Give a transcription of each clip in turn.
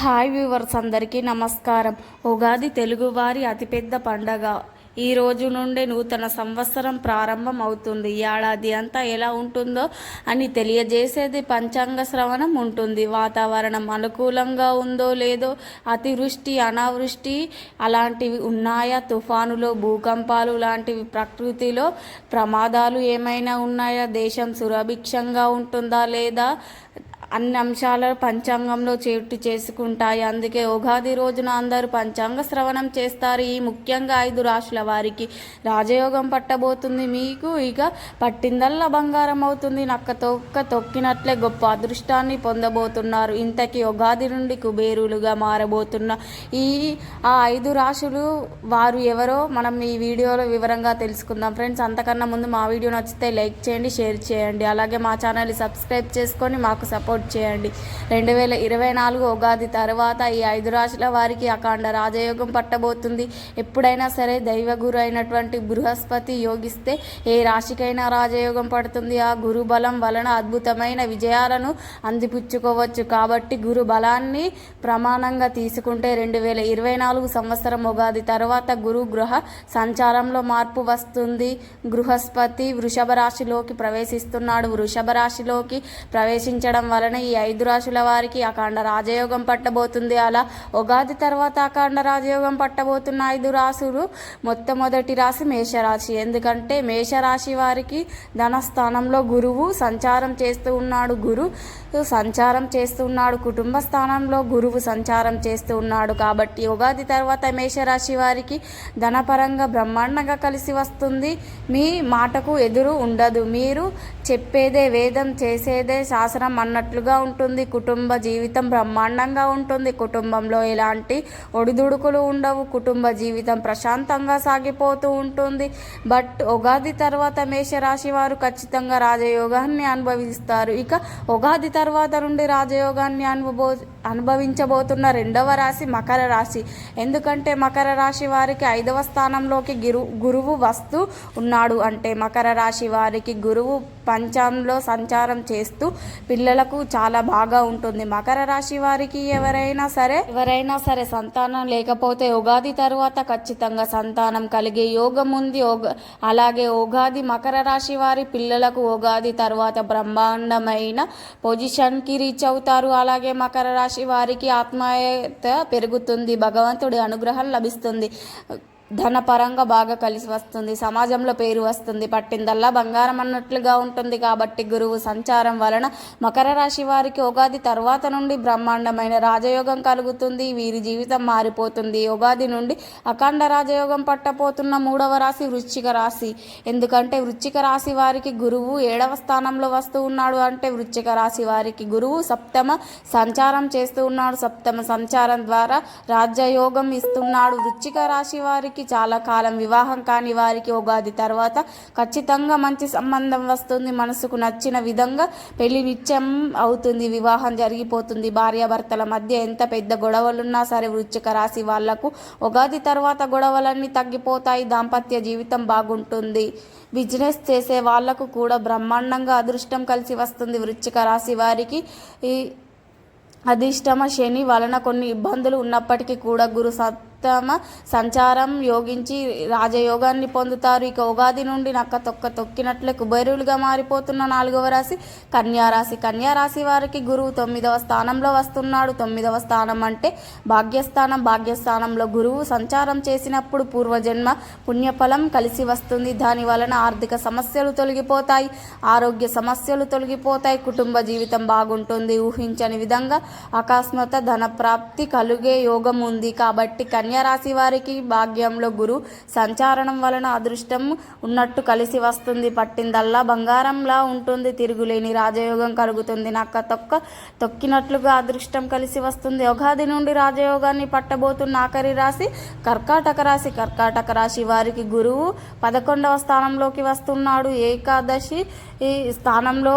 Hi viewers అందరికీ నమస్కారం. ఉగాది తెలుగువారి అతిపెద్ద పండగ. ఈ రోజు నుండే నూతన సంవత్సరం ప్రారంభం అవుతుంది ఏడాది అంతా ఎలా ఉంటుందో అని తెలియజేసేది పంచాంగ శ్రవణం ఉంటుంది. వాతావరణం అనుకూలంగా ఉందో లేదో అతివృష్టి అనావృష్టి అలాంటివి ఉన్నాయా? తుఫానులు భూకంపాలు లాంటివి ప్రకృతిలో ప్రమాదాలు ఏమైనా ఉన్నాయా? దేశం సురభిక్షంగా ఉంటుందా లేదా? అన్ని అంశాలు పంచాంగంలో చేటు చేసుకుంటాయి. అందుకే ఉగాది రోజున అందరూ పంచాంగ శ్రవణం చేస్తారు. ఈ ముఖ్యంగా ఐదు రాశుల వారికి రాజయోగం పట్టబోతుంది. మీకు ఇక పట్టిందల్లా బంగారం అవుతుంది. నక్క తొక్క తొక్కినట్లే గొప్ప అదృష్టాన్ని పొందబోతున్నారు. ఇంతకీ ఉగాది నుండి కుబేరులుగా మారబోతున్న ఈ ఆ ఐదు రాశులు వారు ఎవరో మనం ఈ వీడియోలో వివరంగా తెలుసుకుందాం. ఫ్రెండ్స్ అంతకన్నా ముందు మా వీడియో నచ్చితే లైక్ చేయండి షేర్ చేయండి. అలాగే మా ఛానల్ని సబ్స్క్రైబ్ చేసుకొని మాకు సపోర్ట్ చేయండి. రెండు వేల ఇరవై నాలుగు ఉగాది తర్వాత ఈ ఐదు రాశుల వారికి అఖండ రాజయోగం పట్టబోతుంది. ఎప్పుడైనా సరే దైవ గురు అయినటువంటి బృహస్పతి యోగిస్తే ఏ రాశికైనా రాజయోగం పడుతుంది. ఆ గురు బలం వలన అద్భుతమైన విజయాలను అందిపుచ్చుకోవచ్చు. కాబట్టి గురు బలాన్ని ప్రమాణంగా తీసుకుంటే రెండు వేల ఇరవై నాలుగు సంవత్సరం ఉగాది తర్వాత గురు గృహ సంచారంలో మార్పు వస్తుంది. గృహస్పతి వృషభ రాశిలోకి ప్రవేశిస్తున్నాడు. వృషభ రాశిలోకి ప్రవేశించడం వలన ఈ ఐదు రాశుల వారికి అఖండ రాజయోగం పట్టబోతుంది. అలా ఉగాది తర్వాత అఖండ రాజయోగం పట్టబోతున్న ఐదు రాశులు మొట్టమొదటి రాశి మేషరాశి. ఎందుకంటే మేషరాశి వారికి ధనస్థానంలో గురువు సంచారం చేస్తూ ఉన్నాడు. గురు సంచారం చేస్తున్నాడు. కుటుంబ స్థానంలో గురువు సంచారం చేస్తూ ఉన్నాడు. కాబట్టి ఉగాది తర్వాత మేషరాశి వారికి ధనపరంగా బ్రహ్మాండంగా కలిసి వస్తుంది. మీ మాటకు ఎదురు ఉండదు. మీరు చెప్పేదే వేదం చేసేదే శాసనం అన్నట్లుగా ఉంటుంది. కుటుంబ జీవితం బ్రహ్మాండంగా ఉంటుంది. కుటుంబంలో ఎలాంటి ఒడిదుడుకులు ఉండవు. కుటుంబ జీవితం ప్రశాంతంగా సాగిపోతూ ఉంటుంది. బట్ ఉగాది తర్వాత మేషరాశి వారు ఖచ్చితంగా రాజయోగాన్ని అనుభవిస్తారు. ఇక ఉగాది తర్వాత నుండి రాజయోగాన్ని అనుభవ అనుభవించబోతున్న రెండవ రాశి మకర రాశి. ఎందుకంటే మకర రాశి వారికి ఐదవ స్థానంలోకి గిరు గురువు వస్తూ ఉన్నాడు. అంటే మకర రాశి వారికి గురువు పంచంలో సంచారం చేస్తూ పిల్లలకు చాలా బాగా ఉంటుంది. మకర రాశి వారికి ఎవరైనా సరే ఎవరైనా సరే సంతానం లేకపోతే ఉగాది తరువాత ఖచ్చితంగా సంతానం కలిగే యోగం ఉంది. అలాగే ఉగాది మకర రాశి వారి పిల్లలకు ఉగాది తర్వాత బ్రహ్మాండమైన పొజిషన్కి రీచ్ అవుతారు. అలాగే మకర రాశి వారికి ఆత్మీయత పెరుగుతుంది భగవంతుడి అనుగ్రహం లభిస్తుంది. ధనపరంగా బాగా కలిసి వస్తుంది సమాజంలో పేరు వస్తుంది పట్టిందల్లా బంగారం అన్నట్లుగా ఉంటుంది. కాబట్టి గురువు సంచారం వలన మకర రాశి వారికి ఉగాది తర్వాత నుండి బ్రహ్మాండమైన రాజయోగం కలుగుతుంది వీరి జీవితం మారిపోతుంది. ఉగాది నుండి అఖండ రాజయోగం పట్టపోతున్న మూడవ రాశి వృశ్చిక రాశి. ఎందుకంటే వృశ్చిక రాశి వారికి గురువు ఏడవ స్థానంలో వస్తూ ఉన్నాడు అంటే వృశ్చిక రాశి వారికి గురువు సప్తమ సంచారం చేస్తూ ఉన్నాడు. సప్తమ సంచారం ద్వారా రాజ్యయోగం ఇస్తున్నాడు. వృశ్చిక రాశి వారికి చాలా కాలం వివాహం కాని వారికి ఉగాది తర్వాత ఖచ్చితంగా మంచి సంబంధం వస్తుంది మనసుకు నచ్చిన విధంగా పెళ్ళి నిత్యం అవుతుంది వివాహం జరిగిపోతుంది. భార్యాభర్తల మధ్య ఎంత పెద్ద గొడవలున్నా సరే వృశ్చిక రాశి వాళ్ళకు ఉగాది తర్వాత గొడవలన్నీ తగ్గిపోతాయి దాంపత్య జీవితం బాగుంటుంది. బిజినెస్ చేసే వాళ్ళకు కూడా బ్రహ్మాండంగా అదృష్టం కలిసి వస్తుంది. వృశ్చిక రాశి వారికి ఈ అధిష్టమ శని వలన కొన్ని ఇబ్బందులు ఉన్నప్పటికీ కూడా గురు ఉత్తమ సంచారం యోగించి రాజయోగాన్ని పొందుతారు. ఇక ఉగాది నుండి నక్క తొక్క తొక్కినట్లే కుబేరులుగా మారిపోతున్న నాలుగవ రాశి కన్యారాశి కన్యారాశి వారికి గురువు తొమ్మిదవ స్థానంలో వస్తున్నాడు. తొమ్మిదవ స్థానం అంటే భాగ్యస్థానం. భాగ్యస్థానంలో గురువు సంచారం చేసినప్పుడు పూర్వజన్మ పుణ్యఫలం కలిసి వస్తుంది. దాని వలన ఆర్థిక సమస్యలు తొలగిపోతాయి. ఆరోగ్య సమస్యలు తొలగిపోతాయి. కుటుంబ జీవితం బాగుంటుంది. ఊహించని విధంగా అకస్మాత్ ధన ప్రాప్తి కలిగే యోగం ఉంది. కాబట్టి కన్యా కన్యారాశి వారికి భాగ్యంలో గురు సంచారణం వలన అదృష్టం ఉన్నట్టు కలిసి వస్తుంది. పట్టిందల్లా బంగారంలా ఉంటుంది. తిరుగులేని రాజయోగం కలుగుతుంది. నక్క తొక్క తొక్కినట్లుగా అదృష్టం కలిసి వస్తుంది. ఉగాది నుండి రాజయోగాన్ని పట్టబోతున్న ఆఖరి రాశి కర్కాటక రాశి. కర్కాటక రాశి వారికి గురువు పదకొండవ స్థానంలోకి వస్తున్నాడు. ఏకాదశి ఈ స్థానంలో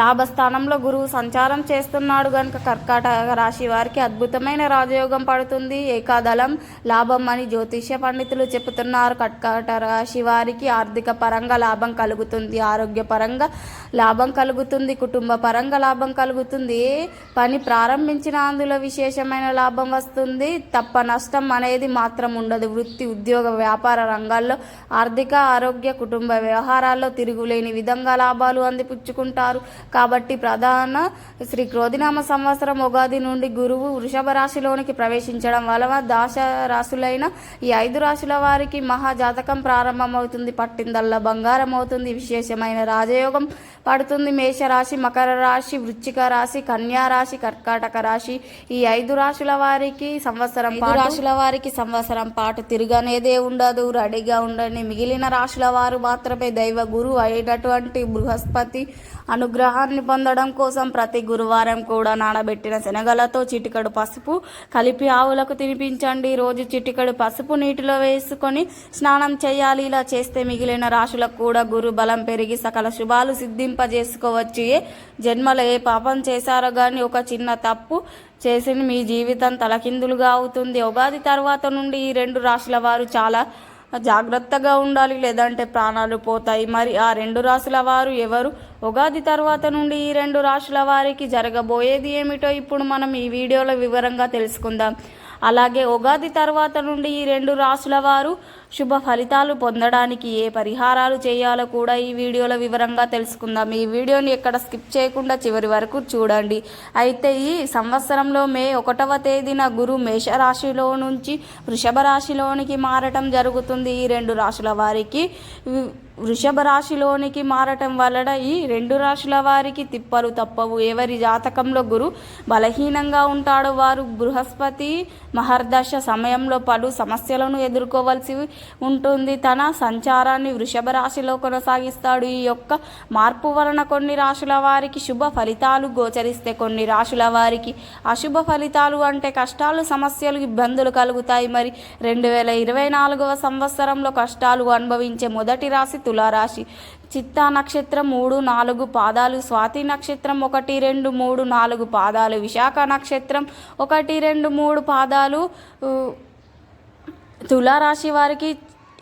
లాభస్థానంలో గురువు సంచారం చేస్తున్నాడు. కనుక కర్కాటక రాశి వారికి అద్భుతమైన రాజయోగం పడుతుంది. ఏకాదళం లాభం అని జ్యోతిష్య పండితులు చెబుతున్నారు. కట్కట రాశి వారికి ఆర్థిక పరంగా లాభం కలుగుతుంది. ఆరోగ్యపరంగా లాభం కలుగుతుంది. కుటుంబ పరంగా లాభం కలుగుతుంది. పని ప్రారంభించిన అందులో విశేషమైన లాభం వస్తుంది. తప్ప నష్టం అనేది మాత్రం ఉండదు. వృత్తి ఉద్యోగ వ్యాపార రంగాల్లో ఆర్థిక ఆరోగ్య కుటుంబ వ్యవహారాల్లో తిరుగులేని విధంగా లాభాలు అందిపుచ్చుకుంటారు. కాబట్టి ప్రధాన శ్రీ క్రోధినామ సంవత్సరం ఉగాది నుండి గురువు వృషభ రాశిలోనికి ప్రవేశించడం వలన దాశ రాశులైన ఈ ఐదు రాశుల వారికి మహాజాతకం ప్రారంభమవుతుంది. పట్టిందల్లా బంగారం అవుతుంది విశేషమైన రాజయోగం పడుతుంది. మేషరాశి మకర రాశి వృశ్చిక రాశి కన్యా రాశి కర్కాటక రాశి ఈ ఐదు రాశుల వారికి సంవత్సరం పాటు రాశుల వారికి సంవత్సరం పాటు తిరగనేదే ఉండదు. రెడీగా ఉండండి మిగిలిన రాశుల వారు మాత్రమే దైవ గురువు అయినటువంటి బృహస్పతి అనుగ్రహాన్ని పొందడం కోసం ప్రతి గురువారం కూడా నానబెట్టిన శనగలతో చిటికడు పసుపు కలిపి ఆవులకు తినిపించండి. రోజు చిటికడు పసుపు నీటిలో వేసుకొని స్నానం చేయాలి. ఇలా చేస్తే మిగిలిన రాశులకు కూడా గురు బలం పెరిగి సకల శుభాలు సిద్ధింపజేసుకోవచ్చు ఏ జన్మలో ఏ పాపం చేశారో కానీ ఒక చిన్న తప్పు చేసిన మీ జీవితం తలకిందులుగా అవుతుంది. ఉగాది తర్వాత నుండి ఈ రెండు రాశుల వారు చాలా జాగ్రత్తగా ఉండాలి. లేదంటే ప్రాణాలు పోతాయి. మరి ఆ రెండు రాశుల వారు ఎవరు? ఉగాది తర్వాత నుండి ఈ రెండు రాశుల వారికి జరగబోయేది ఏమిటో ఇప్పుడు మనం ఈ వీడియోలో వివరంగా తెలుసుకుందాం. అలాగే ఉగాది తర్వాత నుండి ఈ రెండు రాసుల వారు శుభ ఫలితాలు పొందడానికి ఏ పరిహారాలు చేయాలో కూడా ఈ వీడియోలో వివరంగా తెలుసుకుందాం. ఈ వీడియోని ఎక్కడ స్కిప్ చేయకుండా చివరి వరకు చూడండి. అయితే ఈ సంవత్సరంలో మే ఒకటవ తేదీన గురు మేషరాశిలో నుంచి వృషభ రాశిలోనికి మారటం జరుగుతుంది. ఈ రెండు రాశుల వారికి వృషభ రాశిలోనికి మారటం వలన ఈ రెండు రాశుల వారికి తిప్పలు తప్పవు. ఎవరి జాతకంలో గురు బలహీనంగా ఉంటాడో వారు బృహస్పతి మహర్దశ సమయంలో పలు సమస్యలను ఎదుర్కోవలసి ఉంటుంది. తన సంచారాన్ని వృషభ రాశిలో కొనసాగిస్తాడు. ఈ యొక్క మార్పు వలన కొన్ని రాశుల వారికి శుభ ఫలితాలు గోచరిస్తే కొన్ని రాశుల వారికి అశుభ ఫలితాలు అంటే కష్టాలు సమస్యలు ఇబ్బందులు కలుగుతాయి. మరి రెండు వేల ఇరవై నాలుగవ సంవత్సరంలో కష్టాలు అనుభవించే మొదటి రాశి తులారాశి. చిత్తా నక్షత్రం మూడు నాలుగు పాదాలు. స్వాతి నక్షత్రం ఒకటి రెండు మూడు నాలుగు పాదాలు. విశాఖ నక్షత్రం ఒకటి రెండు మూడు పాదాలు. తులారాశి వారికి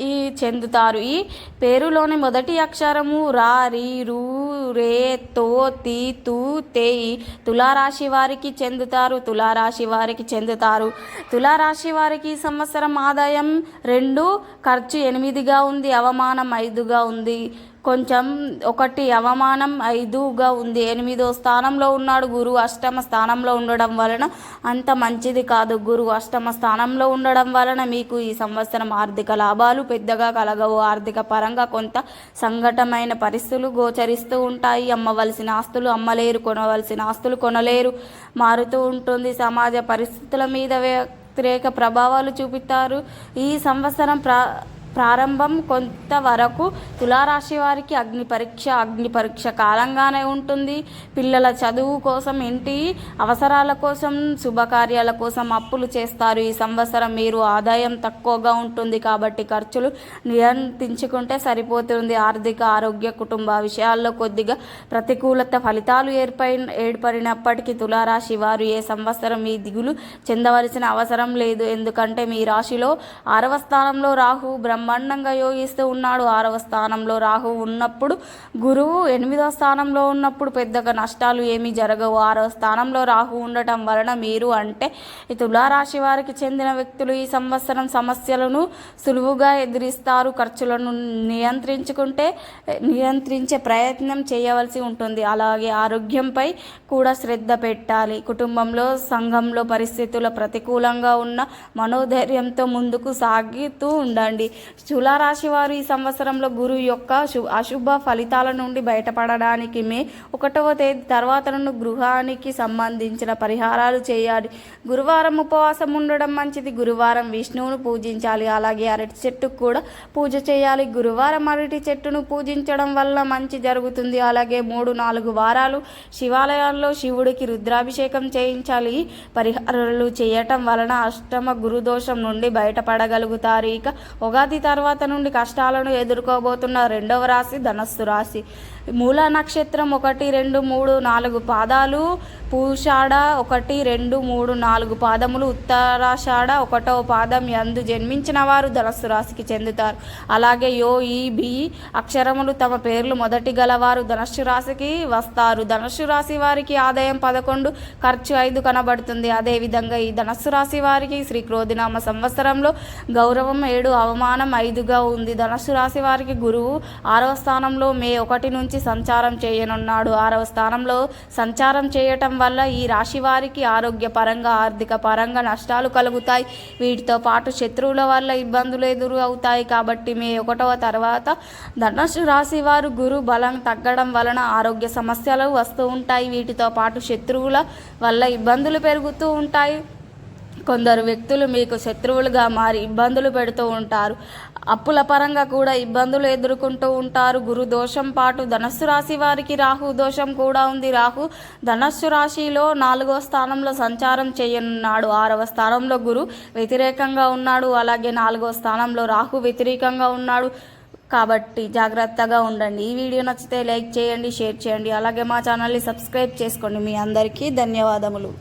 ఈ చెందుతారు. ఈ పేరులోని మొదటి అక్షరము రా రి రు రే తో తి తు తే తులారాశి వారికి చెందుతారు. తులారాశి వారికి చెందుతారు. తులారాశి వారికి ఈ సంవత్సరం ఆదాయం రెండు ఖర్చు ఎనిమిదిగా ఉంది అవమానం ఐదుగా ఉంది. కొంచెం ఒకటి అవమానం ఐదుగా ఉంది. ఎనిమిదో స్థానంలో ఉన్నాడు గురువు అష్టమ స్థానంలో ఉండడం వలన అంత మంచిది కాదు గురువు అష్టమ స్థానంలో ఉండడం వలన మీకు ఈ సంవత్సరం ఆర్థిక లాభాలు పెద్దగా కలగవు. ఆర్థిక పరంగా కొంత సంఘటమైన పరిస్థితులు గోచరిస్తూ ఉంటాయి. అమ్మవలసిన ఆస్తులు అమ్మలేరు కొనవలసిన ఆస్తులు కొనలేరు. మారుతూ ఉంటుంది. సమాజ పరిస్థితుల మీద వ్యతిరేక ప్రభావాలు చూపిస్తారు. ఈ సంవత్సరం ప్రా ప్రారంభం కొంతవరకు తులారాశి వారికి అగ్ని పరీక్ష అగ్ని పరీక్ష కాలంగానే ఉంటుంది. పిల్లల చదువు కోసం ఇంటి అవసరాల కోసం శుభకార్యాల కోసం అప్పులు చేస్తారు. ఈ సంవత్సరం మీరు ఆదాయం తక్కువగా ఉంటుంది కాబట్టి ఖర్చులు నియంత్రించుకుంటే సరిపోతుంది. ఆర్థిక ఆరోగ్య కుటుంబ విషయాల్లో కొద్దిగా ప్రతికూలత ఫలితాలు ఏర్పడి ఏర్పడినప్పటికీ తులారాశి వారు ఏ సంవత్సరం ఈ దిగులు చెందవలసిన అవసరం లేదు. ఎందుకంటే మీ రాశిలో ఆరవ స్థానంలో రాహు బ్రహ్మ బ్రహ్మాండంగా యోగిస్తూ ఉన్నాడు. ఆరవ స్థానంలో రాహు ఉన్నప్పుడు గురువు ఎనిమిదవ స్థానంలో ఉన్నప్పుడు పెద్దగా నష్టాలు ఏమీ జరగవు. ఆరవ స్థానంలో రాహు ఉండటం వలన మీరు అంటే ఈ తులారాశి వారికి చెందిన వ్యక్తులు ఈ సంవత్సరం సమస్యలను సులువుగా ఎదిరిస్తారు. ఖర్చులను నియంత్రించుకుంటే నియంత్రించే ప్రయత్నం చేయవలసి ఉంటుంది. అలాగే ఆరోగ్యంపై కూడా శ్రద్ధ పెట్టాలి. కుటుంబంలో సంఘంలో పరిస్థితుల ప్రతికూలంగా ఉన్న మనోధైర్యంతో ముందుకు సాగుతూ ఉండండి. తులారాశి వారు ఈ సంవత్సరంలో గురువు యొక్క అశుభ ఫలితాల నుండి బయటపడడానికి మే ఒకటవ తేదీ తర్వాత నుండి గృహానికి సంబంధించిన పరిహారాలు చేయాలి. గురువారం ఉపవాసం ఉండడం మంచిది. గురువారం విష్ణువును పూజించాలి. అలాగే అరటి చెట్టుకు కూడా పూజ చేయాలి. గురువారం అరటి చెట్టును పూజించడం వల్ల మంచి జరుగుతుంది. అలాగే మూడు నాలుగు వారాలు శివాలయాల్లో శివుడికి రుద్రాభిషేకం చేయించాలి. పరిహారాలు చేయటం వలన అష్టమ గురుదోషం నుండి బయటపడగలుగుతారు. ఇక ఉగాది తర్వాత నుండి కష్టాలను ఎదుర్కోబోతున్న రెండవ రాశి ధనస్సు రాశి. మూల నక్షత్రం ఒకటి రెండు మూడు నాలుగు పాదాలు. పూషాడ ఒకటి రెండు మూడు నాలుగు పాదములు. ఉత్తరాషాఢ ఒకటవ పాదం యందు జన్మించిన వారు ధనస్సు రాశికి చెందుతారు. అలాగే యో ఈ బి అక్షరములు తమ పేర్లు మొదటి గలవారు ధనస్సు రాశికి వస్తారు. ధనస్సు రాశి వారికి ఆదాయం పదకొండు ఖర్చు ఐదు కనబడుతుంది. అదేవిధంగా ఈ ధనస్సు రాశి వారికి శ్రీ క్రోధినామ సంవత్సరంలో గౌరవం ఏడు అవమానం ఐదుగా ఉంది. ధనస్సు రాశి వారికి గురువు ఆరవ స్థానంలో మే ఒకటి నుంచి సంచారం చేయనున్నాడు. ఆరవ స్థానంలో సంచారం చేయటం వల్ల ఈ రాశి వారికి ఆరోగ్యపరంగా ఆర్థిక పరంగా నష్టాలు కలుగుతాయి. వీటితో పాటు శత్రువుల వల్ల ఇబ్బందులు ఎదురు అవుతాయి. కాబట్టి మే ఒకటవ తర్వాత ధనుసు రాశి వారు గురు బలం తగ్గడం వలన ఆరోగ్య సమస్యలు వస్తూ ఉంటాయి. వీటితో పాటు శత్రువుల వల్ల ఇబ్బందులు పెరుగుతూ ఉంటాయి. కొందరు వ్యక్తులు మీకు శత్రువులుగా మారి ఇబ్బందులు పెడుతూ ఉంటారు. అప్పుల పరంగా కూడా ఇబ్బందులు ఎదుర్కొంటూ ఉంటారు. గురు దోషం పాటు ధనస్సు రాశి వారికి రాహు దోషం కూడా ఉంది. రాహు ధనస్సు రాశిలో నాలుగో స్థానంలో సంచారం చేయనున్నాడు. ఆరవ స్థానంలో గురు వ్యతిరేకంగా ఉన్నాడు. అలాగే నాలుగో స్థానంలో రాహు వ్యతిరేకంగా ఉన్నాడు. కాబట్టి జాగ్రత్తగా ఉండండి. ఈ వీడియో నచ్చితే లైక్ చేయండి షేర్ చేయండి. అలాగే మా ఛానల్ని సబ్స్క్రైబ్ చేసుకోండి. మీ అందరికీ ధన్యవాదములు.